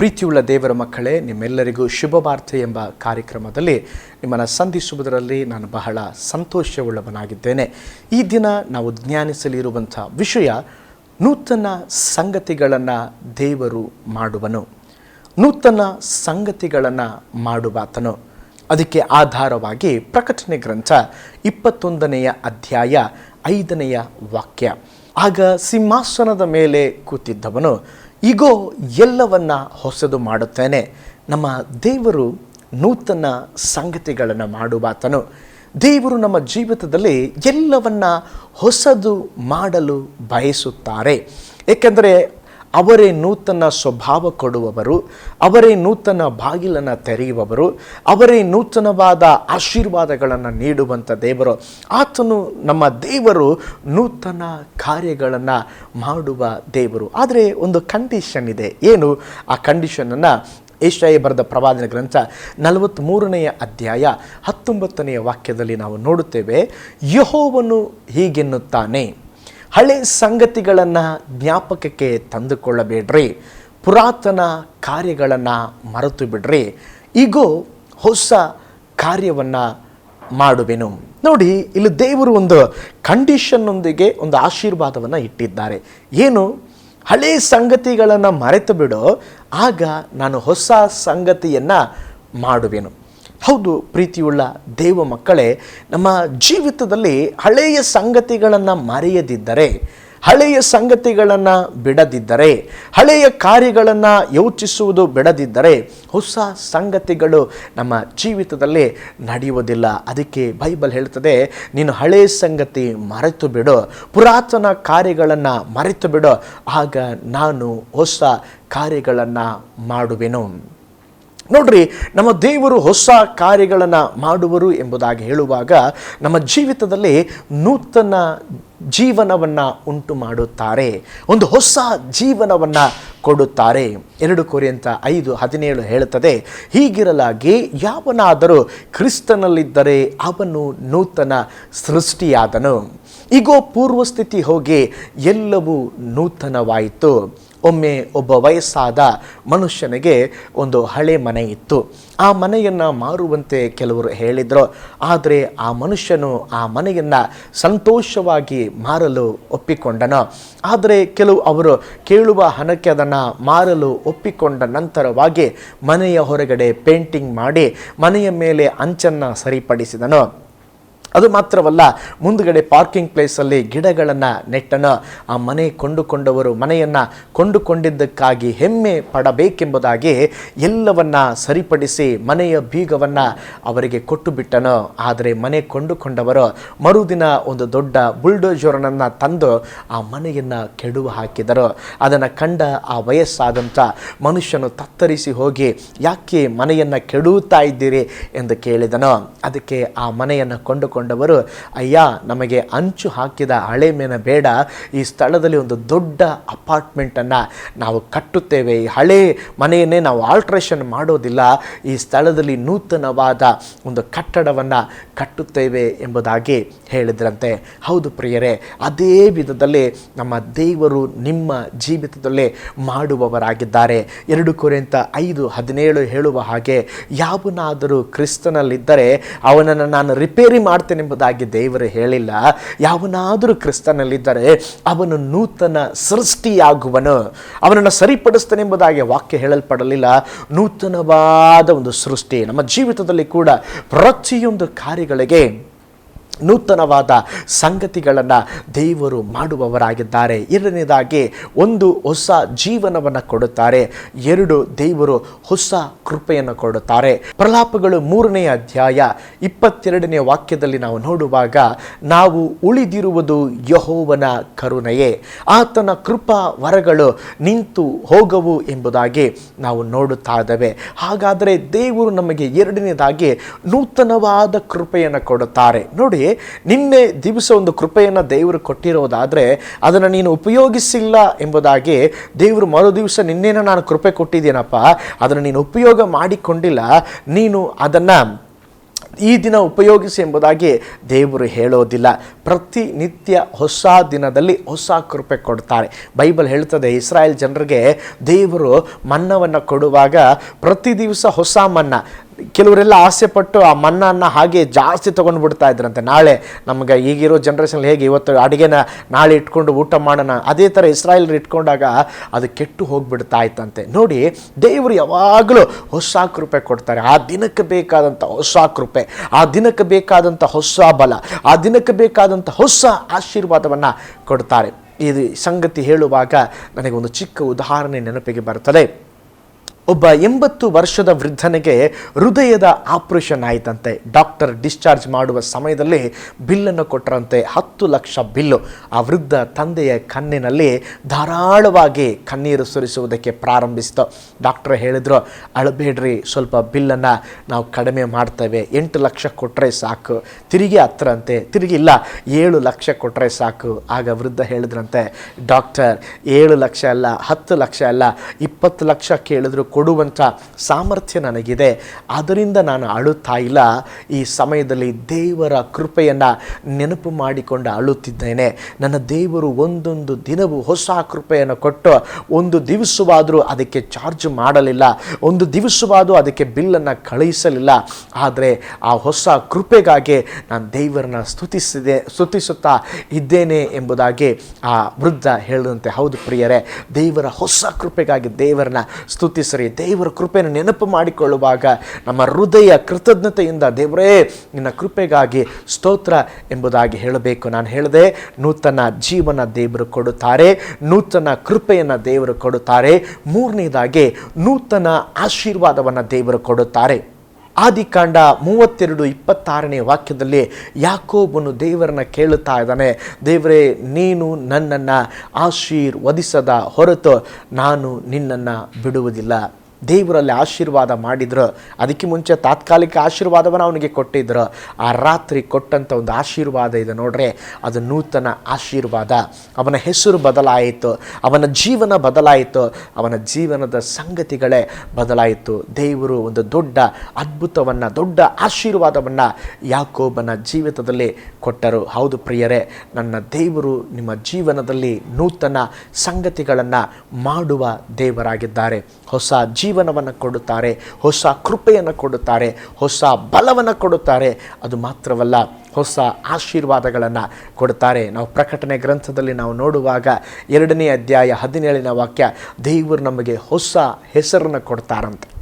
ಪ್ರೀತಿಯುಳ್ಳ ದೇವರ ಮಕ್ಕಳೇ, ನಿಮ್ಮೆಲ್ಲರಿಗೂ ಶುಭ ವಾರ್ತೆ ಎಂಬ ಕಾರ್ಯಕ್ರಮದಲ್ಲಿ ನಿಮ್ಮನ್ನು ಸಂಧಿಸುವುದರಲ್ಲಿ ನಾನು ಬಹಳ ಸಂತೋಷವುಳ್ಳವನಾಗಿದ್ದೇನೆ. ಈ ದಿನ ನಾವು ಜ್ಞಾನಿಸಲಿರುವಂಥ ವಿಷಯ ನೂತನ ಸಂಗತಿಗಳನ್ನು ದೇವರು ಮಾಡುವನು. ನೂತನ ಸಂಗತಿಗಳನ್ನು ಮಾಡುವಾತನು. ಅದಕ್ಕೆ ಆಧಾರವಾಗಿ ಪ್ರಕಟಣೆ ಗ್ರಂಥ ಇಪ್ಪತ್ತೊಂದನೆಯ ಅಧ್ಯಾಯ ಐದನೆಯ ವಾಕ್ಯ. ಆಗ ಸಿಂಹಾಸನದ ಮೇಲೆ ಕೂತಿದ್ದವನು. ಈಗೋ ಎಲ್ಲವನ್ನು ಹೊಸದು ಮಾಡುತ್ತೇನೆ. ನಮ್ಮ ದೇವರು ನೂತನ ಸಂಗತಿಗಳನ್ನು ಮಾಡುವಾತನು. ದೇವರು ನಮ್ಮ ಜೀವಿತದಲ್ಲಿ ಎಲ್ಲವನ್ನು ಹೊಸದು ಮಾಡಲು ಬಯಸುತ್ತಾರೆ. ಏಕೆಂದರೆ ಅವರೇ ನೂತನ ಸ್ವಭಾವ ಕೊಡುವವರು, ಅವರೇ ನೂತನ ಬಾಗಿಲನ್ನು ತೆರೆಯುವವರು, ಅವರೇ ನೂತನವಾದ ಆಶೀರ್ವಾದಗಳನ್ನು ನೀಡುವಂಥ ದೇವರು. ಆತನು ನಮ್ಮ ದೇವರು ನೂತನ ಕಾರ್ಯಗಳನ್ನು ಮಾಡುವ ದೇವರು. ಆದರೆ ಒಂದು ಕಂಡೀಷನ್ ಇದೆ. ಏನು? ಆ ಕಂಡೀಷನನ್ನು ಏಷ್ಯಾಯ ಬರೆದ ಪ್ರವಾದನ ಗ್ರಂಥ ನಲವತ್ತ್ಮೂರನೆಯ ಅಧ್ಯಾಯ ಹತ್ತೊಂಬತ್ತನೆಯ ವಾಕ್ಯದಲ್ಲಿ ನಾವು ನೋಡುತ್ತೇವೆ, ಯಹೋವನು ಹೀಗೆನ್ನುತ್ತಾನೆ. ಹಳೆ ಸಂಗತಿಗಳನ್ನು ಜ್ಞಾಪಕಕ್ಕೆ ತಂದುಕೊಳ್ಳಬೇಡ್ರಿ. ಪುರಾತನ ಕಾರ್ಯಗಳನ್ನು ಮರೆತು ಬಿಡ್ರಿ. ಈಗೋ ಹೊಸ ಕಾರ್ಯವನ್ನು ಮಾಡುವೆನು. ನೋಡಿ, ಇಲ್ಲಿ ದೇವರು ಒಂದು ಕಂಡೀಷನ್ನೊಂದಿಗೆ ಒಂದು ಆಶೀರ್ವಾದವನ್ನು ಇಟ್ಟಿದ್ದಾರೆ. ಏನು? ಹಳೆ ಸಂಗತಿಗಳನ್ನು ಮರೆತು ಬಿಡೋ. ಆಗ ನಾನು ಹೊಸ ಸಂಗತಿಯನ್ನು ಮಾಡುವೆನು. ಹೌದು, ಪ್ರೀತಿಯುಳ್ಳ ದೇವ ಮಕ್ಕಳೇ, ನಮ್ಮ ಜೀವಿತದಲ್ಲಿ ಹಳೆಯ ಸಂಗತಿಗಳನ್ನು ಮರೆಯದಿದ್ದರೆ, ಹಳೆಯ ಸಂಗತಿಗಳನ್ನು ಬಿಡದಿದ್ದರೆ, ಹಳೆಯ ಕಾರ್ಯಗಳನ್ನು ಯೋಚಿಸುವುದು ಬಿಡದಿದ್ದರೆ, ಹೊಸ ಸಂಗತಿಗಳು ನಮ್ಮ ಜೀವಿತದಲ್ಲಿ ನಡೆಯುವುದಿಲ್ಲ. ಅದಕ್ಕೆ ಬೈಬಲ್ ಹೇಳ್ತದೆ, ನೀನು ಹಳೆಯ ಸಂಗತಿ ಮರೆತು ಬಿಡು, ಪುರಾತನ ಕಾರ್ಯಗಳನ್ನು ಮರೆತು ಬಿಡು, ಆಗ ನಾನು ಹೊಸ ಕಾರ್ಯಗಳನ್ನು ಮಾಡುವೆನು. ನೋಡ್ರಿ, ನಮ್ಮ ದೇವರು ಹೊಸ ಕಾರ್ಯಗಳನ್ನು ಮಾಡುವರು ಎಂಬುದಾಗಿ ಹೇಳುವಾಗ ನಮ್ಮ ಜೀವಿತದಲ್ಲಿ ನೂತನ ಜೀವನವನ್ನು ಉಂಟು ಮಾಡುತ್ತಾರೆ, ಒಂದು ಹೊಸ ಜೀವನವನ್ನು ಕೊಡುತ್ತಾರೆ. ಎರಡು ಕೊರಿಯಂತ ಐದು ಹದಿನೇಳು ಹೇಳುತ್ತದೆ, ಹೀಗಿರಲಾಗಿ ಯಾವನಾದರೂ ಕ್ರಿಸ್ತನಲ್ಲಿದ್ದರೆ ಅವನು ನೂತನ ಸೃಷ್ಟಿಯಾದನು. ಈಗೋ ಪೂರ್ವಸ್ಥಿತಿ ಹೋಗಿ ಎಲ್ಲವೂ ನೂತನವಾಯಿತು. ಒಮ್ಮೆ ಒಬ್ಬ ವಯಸ್ಸಾದ ಮನುಷ್ಯನಿಗೆ ಒಂದು ಹಳೆ ಮನೆ ಇತ್ತು. ಆ ಮನೆಯನ್ನು ಮಾರುವಂತೆ ಕೆಲವರು ಹೇಳಿದರು. ಆದರೆ ಆ ಮನುಷ್ಯನು ಆ ಮನೆಯನ್ನು ಸಂತೋಷವಾಗಿ ಮಾರಲು ಒಪ್ಪಿಕೊಂಡನು. ಆದರೆ ಕೆಲವು ಅವರು ಕೇಳುವ ಹಣಕ್ಕೆ ಅದನ್ನು ಮಾರಲು ಒಪ್ಪಿಕೊಂಡ ನಂತರವಾಗಿ ಮನೆಯ ಹೊರಗಡೆ ಪೇಂಟಿಂಗ್ ಮಾಡಿ ಮನೆಯ ಮೇಲೆ ಅಂಚನ್ನು ಸರಿಪಡಿಸಿದನು. ಅದು ಮಾತ್ರವಲ್ಲ, ಮುಂದುಗಡೆ ಪಾರ್ಕಿಂಗ್ ಪ್ಲೇಸಲ್ಲಿ ಗಿಡಗಳನ್ನು ನೆಟ್ಟನು ಆ ಮನೆ ಕೊಂಡುಕೊಂಡವರು ಮನೆಯನ್ನು ಕೊಂಡುಕೊಂಡಿದ್ದಕ್ಕಾಗಿ ಹೆಮ್ಮೆ ಪಡಬೇಕೆಂಬುದಾಗಿ ಎಲ್ಲವನ್ನ ಸರಿಪಡಿಸಿ ಮನೆಯ ಬೀಗವನ್ನು ಅವರಿಗೆ ಕೊಟ್ಟು ಬಿಟ್ಟನು ಆದರೆ ಮನೆ ಕೊಂಡುಕೊಂಡವರು ಮರುದಿನ ಒಂದು ದೊಡ್ಡ ಬುಲ್ಡೋಜರನನ್ನು ತಂದು ಆ ಮನೆಯನ್ನು ಕೆಡುವ ಹಾಕಿದರು. ಅದನ್ನು ಕಂಡ ಆ ವಯಸ್ಸಾದಂಥ ಮನುಷ್ಯನು ತತ್ತರಿಸಿ ಹೋಗಿ, ಯಾಕೆ ಮನೆಯನ್ನು ಕೆಡುತ್ತಾ ಇದ್ದೀರಿ? ಎಂದು ಕೇಳಿದನು. ಅದಕ್ಕೆ ಆ ಮನೆಯನ್ನು ಕೊಂಡುಕೊಂಡು ಕೊಂಡವರು ಅಯ್ಯ, ನಮಗೆ ಅಂಚು ಹಾಕಿದ ಹಳೆ ಮೇನ ಬೇಡ, ಈ ಸ್ಥಳದಲ್ಲಿ ಒಂದು ದೊಡ್ಡ ಅಪಾರ್ಟ್ಮೆಂಟನ್ನು ನಾವು ಕಟ್ಟುತ್ತೇವೆ. ಈ ಹಳೆ ಮನೆಯನ್ನೇ ನಾವು ಆಲ್ಟ್ರೇಷನ್ ಮಾಡೋದಿಲ್ಲ. ಈ ಸ್ಥಳದಲ್ಲಿ ನೂತನವಾದ ಒಂದು ಕಟ್ಟಡವನ್ನು ಕಟ್ಟುತ್ತೇವೆ ಎಂಬುದಾಗಿ ಹೇಳಿದ್ರಂತೆ. ಹೌದು ಪ್ರಿಯರೇ, ಅದೇ ವಿಧದಲ್ಲಿ ನಮ್ಮ ದೇವರು ನಿಮ್ಮ ಜೀವಿತದಲ್ಲಿ ಮಾಡುವವರಾಗಿದ್ದಾರೆ. ಎರಡು ಕುರಿತ ಐದು ಹದಿನೇಳು ಹೇಳುವ ಹಾಗೆ, ಯಾವನಾದರೂ ಕ್ರಿಸ್ತನಲ್ಲಿದ್ದರೆ ಅವನನ್ನು ನಾನು ರಿಪೇರಿ ಮಾಡ್ತೇನೆ ಎಂಬುದಾಗಿ ದೇವರು ಹೇಳಿಲ್ಲ. ಯಾವನಾದರೂ ಕ್ರಿಸ್ತನಲ್ಲಿದ್ದರೆ ಅವನು ನೂತನ ಸೃಷ್ಟಿಯಾಗುವನು. ಅವನನ್ನು ಸರಿಪಡಿಸ್ತಾನೆಂಬುದಾಗಿ ವಾಕ್ಯ ಹೇಳಲ್ಪಡಲಿಲ್ಲ. ನೂತನವಾದ ಒಂದು ಸೃಷ್ಟಿ ನಮ್ಮ ಜೀವಿತದಲ್ಲಿ ಕೂಡ ಪ್ರತಿಯೊಂದು ಕಾರ್ಯಗಳಿಗೆ ನೂತನವಾದ ಸಂಗತಿಗಳನ್ನು ದೇವರು ಮಾಡುವವರಾಗಿದ್ದಾರೆ. ಎರಡನೇದಾಗಿ ಒಂದು ಹೊಸ ಜೀವನವನ್ನು ಕೊಡುತ್ತಾರೆ. ಎರಡು ದೇವರು ಹೊಸ ಕೃಪೆಯನ್ನು ಕೊಡುತ್ತಾರೆ. ಪ್ರಲಾಪಗಳು ಮೂರನೇ ಅಧ್ಯಾಯ ಇಪ್ಪತ್ತೆರಡನೇ ವಾಕ್ಯದಲ್ಲಿ ನಾವು ನೋಡುವಾಗ, ನಾವು ಉಳಿದಿರುವುದು ಯಹೋವನ ಕರುಣೆಯೇ. ಆತನ ಕೃಪಾ ವರಗಳು ನಿಂತು ಹೋಗವು ಎಂಬುದಾಗಿ ನಾವು ನೋಡುತ್ತಾ ಇದ್ದೇವೆ ಹಾಗಾದರೆ ದೇವರು ನಮಗೆ ಎರಡನೇದಾಗಿ ನೂತನವಾದ ಕೃಪೆಯನ್ನು ಕೊಡುತ್ತಾರೆ. ನೋಡಿ ನಿನ್ನೆ ದಿವಸ ಒಂದು ಕೃಪೆಯನ್ನು ದೇವರು ಕೊಟ್ಟಿರೋದಾದರೆ ಅದನ್ನು ನೀನು ಉಪಯೋಗಿಸಿಲ್ಲ ಎಂಬುದಾಗಿ ದೇವರು ಮರು ದಿವಸ ನಿನ್ನೇನ ನಾನು ಕೃಪೆ ಕೊಟ್ಟಿದ್ದೀನಪ್ಪ. ಅದನ್ನು ನೀನು ಉಪಯೋಗ ಮಾಡಿಕೊಂಡಿಲ್ಲ. ನೀನು ಅದನ್ನು ಈ ದಿನ ಉಪಯೋಗಿಸಿ ಎಂಬುದಾಗಿ ದೇವರು ಹೇಳೋದಿಲ್ಲ. ಪ್ರತಿನಿತ್ಯ ಹೊಸ ದಿನದಲ್ಲಿ ಹೊಸ ಕೃಪೆ ಕೊಡ್ತಾರೆ. ಬೈಬಲ್ ಹೇಳ್ತದೆ, ಇಸ್ರಾಯೇಲ್ ಜನರಿಗೆ ದೇವರು ಮನ್ನವನ್ನು ಕೊಡುವಾಗ ಪ್ರತಿ ದಿವಸ ಹೊಸ ಮನ್ನ ಕೆಲವರೆಲ್ಲ ಆಸೆಪಟ್ಟು ಆ ಮನ್ನನ್ನು ಹಾಗೆ ಜಾಸ್ತಿ ತೊಗೊಂಡು ಬಿಡ್ತಾ ಇದ್ರಂತೆ. ನಾಳೆ ನಮಗೆ ಈಗಿರೋ ಜನ್ರೇಷನ್ ಹೇಗೆ ಇವತ್ತು ಅಡುಗೆನ ನಾಳೆ ಇಟ್ಕೊಂಡು ಊಟ ಮಾಡೋಣ, ಅದೇ ಥರ ಇಸ್ರಾಯೇಲ್ರು ಇಟ್ಕೊಂಡಾಗ ಅದು ಕೆಟ್ಟು ಹೋಗ್ಬಿಡ್ತಾ ಇತ್ತಂತೆ. ನೋಡಿ, ದೇವರು ಯಾವಾಗಲೂ ಹೊಸ ಕೃಪೆ ಕೊಡ್ತಾರೆ. ಆ ದಿನಕ್ಕೆ ಬೇಕಾದಂಥ ಹೊಸ ಕೃಪೆ, ಆ ದಿನಕ್ಕೆ ಬೇಕಾದಂಥ ಹೊಸ ಬಲ, ಆ ದಿನಕ್ಕೆ ಬೇಕಾದಂಥ ಹೊಸ ಆಶೀರ್ವಾದವನ್ನು ಕೊಡ್ತಾರೆ. ಇದು ಸಂಗತಿ ಹೇಳುವಾಗ ನನಗೆ ಒಂದು ಚಿಕ್ಕ ಉದಾಹರಣೆ ನೆನಪಿಗೆ ಬರ್ತದೆ ಒಬ್ಬ ಎಂಬತ್ತು ವರ್ಷದ ವೃದ್ಧನಿಗೆ ಹೃದಯದ ಆಪರೇಷನ್ ಆಯಿತಂತೆ. ಡಾಕ್ಟರ್ ಡಿಸ್ಚಾರ್ಜ್ ಮಾಡುವ ಸಮಯದಲ್ಲಿ ಬಿಲ್ಲನ್ನು ಕೊಟ್ಟರಂತೆ ಹತ್ತು ಲಕ್ಷ ಬಿಲ್ಲು. ಆ ವೃದ್ಧ ತಂದೆಯ ಕಣ್ಣಿನಲ್ಲಿ ಧಾರಾಳವಾಗಿ ಕಣ್ಣೀರು ಸುರಿಸುವುದಕ್ಕೆ ಪ್ರಾರಂಭಿಸಿತು. ಡಾಕ್ಟರ್ ಹೇಳಿದ್ರು, ಅಳಬೇಡ್ರಿ, ಸ್ವಲ್ಪ ಬಿಲ್ಲನ್ನು ನಾವು ಕಡಿಮೆ ಮಾಡ್ತೇವೆ. ಎಂಟು ಲಕ್ಷ ಕೊಟ್ಟರೆ ಸಾಕು. ತಿರುಗಿ ಹತ್ತರಂತೆ ತಿರುಗಿ ಇಲ್ಲ, ಏಳು ಲಕ್ಷ ಕೊಟ್ಟರೆ ಸಾಕು. ಆಗ ವೃದ್ಧ ಹೇಳಿದ್ರಂತೆ, ಡಾಕ್ಟರ್, ಏಳು ಲಕ್ಷ ಅಲ್ಲ, ಹತ್ತು ಲಕ್ಷ ಅಲ್ಲ, ಇಪ್ಪತ್ತು ಲಕ್ಷ ಕೇಳಿದ್ರು ಕೊಡುವಂಥ ಸಾಮರ್ಥ್ಯ ನನಗಿದೆ. ಅದರಿಂದ ನಾನು ಅಳುತ್ತಾ ಇಲ್ಲ. ಈ ಸಮಯದಲ್ಲಿ ದೇವರ ಕೃಪೆಯನ್ನು ನೆನಪು ಮಾಡಿಕೊಂಡು ಅಳುತ್ತಿದ್ದೇನೆ. ನನ್ನ ದೇವರು ಒಂದೊಂದು ದಿನವೂ ಹೊಸ ಕೃಪೆಯನ್ನು ಕೊಟ್ಟು ಒಂದು ದಿವಸವಾದರೂ ಅದಕ್ಕೆ ಚಾರ್ಜ್ ಮಾಡಲಿಲ್ಲ. ಒಂದು ದಿವಸವಾದರೂ ಅದಕ್ಕೆ ಬಿಲ್ಲನ್ನು ಕಳುಹಿಸಲಿಲ್ಲ. ಆದರೆ ಆ ಹೊಸ ಕೃಪೆಗಾಗಿ ನಾನು ದೇವರನ್ನ ಸ್ತುತಿಸಿದೆ, ಸ್ತುತಿಸುತ್ತಾ ಇದ್ದೇನೆ ಎಂಬುದಾಗಿ ಆ ವೃದ್ಧ ಹೇಳಿದಂತೆ ಹೌದು ಪ್ರಿಯರೇ, ದೇವರ ಹೊಸ ಕೃಪೆಗಾಗಿ ದೇವರನ್ನ ಸ್ತುತಿಸ್ರಿ. ದೇವರ ಕೃಪೆಯನ್ನು ನೆನಪು ಮಾಡಿಕೊಳ್ಳುವಾಗ ನಮ್ಮ ಹೃದಯ ಕೃತಜ್ಞತೆಯಿಂದ, ದೇವರೇ, ನಿನ್ನ ಕೃಪೆಗಾಗಿ ಸ್ತೋತ್ರ ಎಂಬುದಾಗಿ ಹೇಳಬೇಕು. ನಾನು ಹೇಳಿದೆ ನೂತನ ಜೀವನ ದೇವರು ಕೊಡುತ್ತಾರೆ, ನೂತನ ಕೃಪೆಯನ್ನು ದೇವರು ಕೊಡುತ್ತಾರೆ, ಮೂರನೇದಾಗಿ ನೂತನ ಆಶೀರ್ವಾದವನ್ನು ದೇವರು ಕೊಡುತ್ತಾರೆ. ಆದಿಕಾಂಡ ಮೂವತ್ತೆರಡು ಇಪ್ಪತ್ತಾರನೇ ವಾಕ್ಯದಲ್ಲಿ ಯಾಕೋಬನು ದೇವರನ್ನ ಕೇಳುತ್ತಾ ಇದ್ದಾನೆ, ದೇವರೇ, ನೀನು ನನ್ನನ್ನು ಆಶೀರ್ವದಿಸದ ಹೊರತು ನಾನು ನಿನ್ನನ್ನು ಬಿಡುವುದಿಲ್ಲ. ದೇವರಲ್ಲಿ ಆಶೀರ್ವಾದ ಮಾಡಿದ್ರು, ಅದಕ್ಕೆ ಮುಂಚೆ ತಾತ್ಕಾಲಿಕ ಆಶೀರ್ವಾದವನ್ನು ಅವನಿಗೆ ಕೊಟ್ಟಿದ್ರು. ಆ ರಾತ್ರಿ ಕೊಟ್ಟಂಥ ಒಂದು ಆಶೀರ್ವಾದ ಇದೆ ನೋಡ್ರೆ, ಅದು ನೂತನ ಆಶೀರ್ವಾದ. ಅವನ ಹೆಸರು ಬದಲಾಯಿತು, ಅವನ ಜೀವನ ಬದಲಾಯಿತು, ಅವನ ಜೀವನದ ಸಂಗತಿಗಳೇ ಬದಲಾಯಿತು. ದೇವರು ಒಂದು ದೊಡ್ಡ ಅದ್ಭುತವನ್ನು, ದೊಡ್ಡ ಆಶೀರ್ವಾದವನ್ನು ಯಾಕೋಬನ ಜೀವಿತದಲ್ಲಿ ಕೊಟ್ಟರು. ಹೌದು ಪ್ರಿಯರೇ, ನನ್ನ ದೇವರು ನಿಮ್ಮ ಜೀವನದಲ್ಲಿ ನೂತನ ಸಂಗತಿಗಳನ್ನು ಮಾಡುವ ದೇವರಾಗಿದ್ದಾರೆ. ಹೊಸ ಜೀವನವನ್ನು ಕೊಡುತ್ತಾರೆ, ಹೊಸ ಕೃಪೆಯನ್ನು ಕೊಡುತ್ತಾರೆ, ಹೊಸ ಬಲವನ್ನು ಕೊಡುತ್ತಾರೆ. ಅದು ಮಾತ್ರವಲ್ಲ, ಹೊಸ ಆಶೀರ್ವಾದಗಳನ್ನು ಕೊಡುತ್ತಾರೆ. ನಾವು ಪ್ರಕಟಣೆ ಗ್ರಂಥದಲ್ಲಿ ನಾವು ನೋಡುವಾಗ ಎರಡನೇ ಅಧ್ಯಾಯ ಹದಿನೇಳನೇ ವಾಕ್ಯ, ದೇವರು ನಮಗೆ ಹೊಸ ಹೆಸರನ್ನು ಕೊಡ್ತಾರಂತೆ.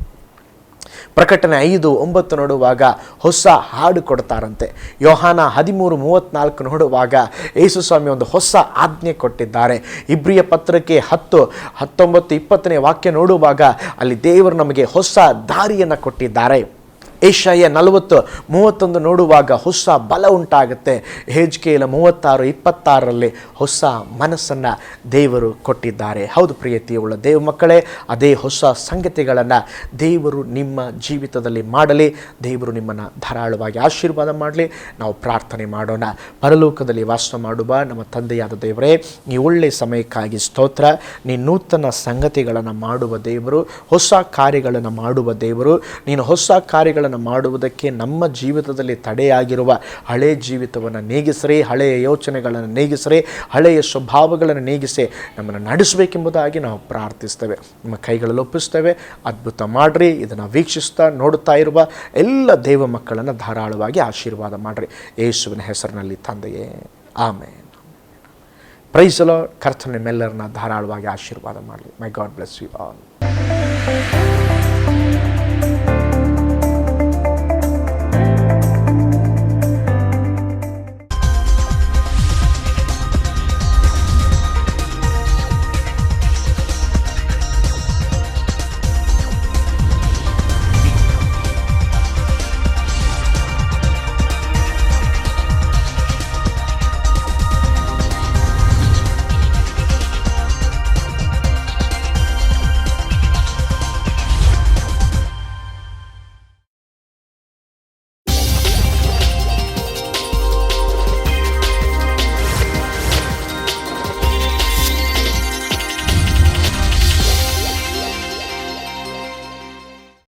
ಪ್ರಕಟಣೆ ಐದು ಒಂಬತ್ತು ನೋಡುವಾಗ ಹೊಸ ಹಾಡು ಕೊಡ್ತಾರಂತೆ. ಯೋಹಾನ ಹದಿಮೂರು ಮೂವತ್ತ್ನಾಲ್ಕು ನೋಡುವಾಗ ಯೇಸು ಸ್ವಾಮಿ ಒಂದು ಹೊಸ ಆಜ್ಞೆ ಕೊಟ್ಟಿದ್ದಾರೆ. ಇಬ್ರಿಯ ಪತ್ರಕ್ಕೆ ಹತ್ತು, ಹತ್ತೊಂಬತ್ತು, ಇಪ್ಪತ್ತನೇ ವಾಕ್ಯ ನೋಡುವಾಗ ಅಲ್ಲಿ ದೇವರು ನಮಗೆ ಹೊಸ ದಾರಿಯನ್ನು ಕೊಟ್ಟಿದ್ದಾರೆ. ಏಷಾಯ ನಲವತ್ತು, ಮೂವತ್ತೊಂದು ನೋಡುವಾಗ ಹೊಸ ಬಲ ಉಂಟಾಗುತ್ತೆ. ಹೇಜ್ಕೇಲ ಮೂವತ್ತಾರು, ಇಪ್ಪತ್ತಾರರಲ್ಲಿ ಹೊಸ ಮನಸ್ಸನ್ನು ದೇವರು ಕೊಟ್ಟಿದ್ದಾರೆ. ಹೌದು ಪ್ರಿಯತಿಯುಳ್ಳ ದೇವ ಮಕ್ಕಳೇ, ಅದೇ ಹೊಸ ಸಂಗತಿಗಳನ್ನು ದೇವರು ನಿಮ್ಮ ಜೀವಿತದಲ್ಲಿ ಮಾಡಲಿ, ದೇವರು ನಿಮ್ಮನ್ನು ಧಾರಾಳವಾಗಿ ಆಶೀರ್ವಾದ ಮಾಡಲಿ. ನಾವು ಪ್ರಾರ್ಥನೆ ಮಾಡೋಣ. ಪರಲೋಕದಲ್ಲಿ ವಾಸ ಮಾಡುವ ನಮ್ಮ ತಂದೆಯಾದ ದೇವರೇ, ಈ ಒಳ್ಳೆಯ ಸಮಯಕ್ಕಾಗಿ ಸ್ತೋತ್ರ. ನೀ ನೂತನ ಸಂಗತಿಗಳನ್ನು ಮಾಡುವ ದೇವರು, ಹೊಸ ಕಾರ್ಯಗಳನ್ನು ಮಾಡುವ ದೇವರು. ನೀನು ಹೊಸ ಕಾರ್ಯಗಳನ್ನು ಮಾಡುವುದಕ್ಕೆ ನಮ್ಮ ಜೀವಿತದಲ್ಲಿ ತಡೆಯಾಗಿರುವ ಹಳೆಯ ಜೀವಿತವನ್ನು ನೀಗಿಸ್ರಿ, ಹಳೆಯ ಯೋಚನೆಗಳನ್ನು ನೀಗಿಸ್ರಿ, ಹಳೆಯ ಸ್ವಭಾವಗಳನ್ನು ನೀಗಿಸಿ ನಮ್ಮನ್ನು ನಡೆಸಬೇಕೆಂಬುದಾಗಿ ನಾವು ಪ್ರಾರ್ಥಿಸ್ತೇವೆ. ನಿಮ್ಮ ಕೈಗಳಲ್ಲಿ ಒಪ್ಪಿಸ್ತೇವೆ. ಅದ್ಭುತ ಮಾಡ್ರಿ. ಇದನ್ನು ವೀಕ್ಷಿಸ್ತಾ ನೋಡುತ್ತಾ ಇರುವ ಎಲ್ಲ ದೇವ ಮಕ್ಕಳನ್ನು ಧಾರಾಳವಾಗಿ ಆಶೀರ್ವಾದ ಮಾಡಿರಿ. ಯೇಸುವಿನ ಹೆಸರಿನಲ್ಲಿ ತಂದೆಯೇ ಆಮೇಲೆ ಪ್ರೈಸಲೋ ಕರ್ತನ ಮೆಲ್ಲರನ್ನ ಧಾರಾಳವಾಗಿ ಆಶೀರ್ವಾದ ಮಾಡಲಿ. May God bless you all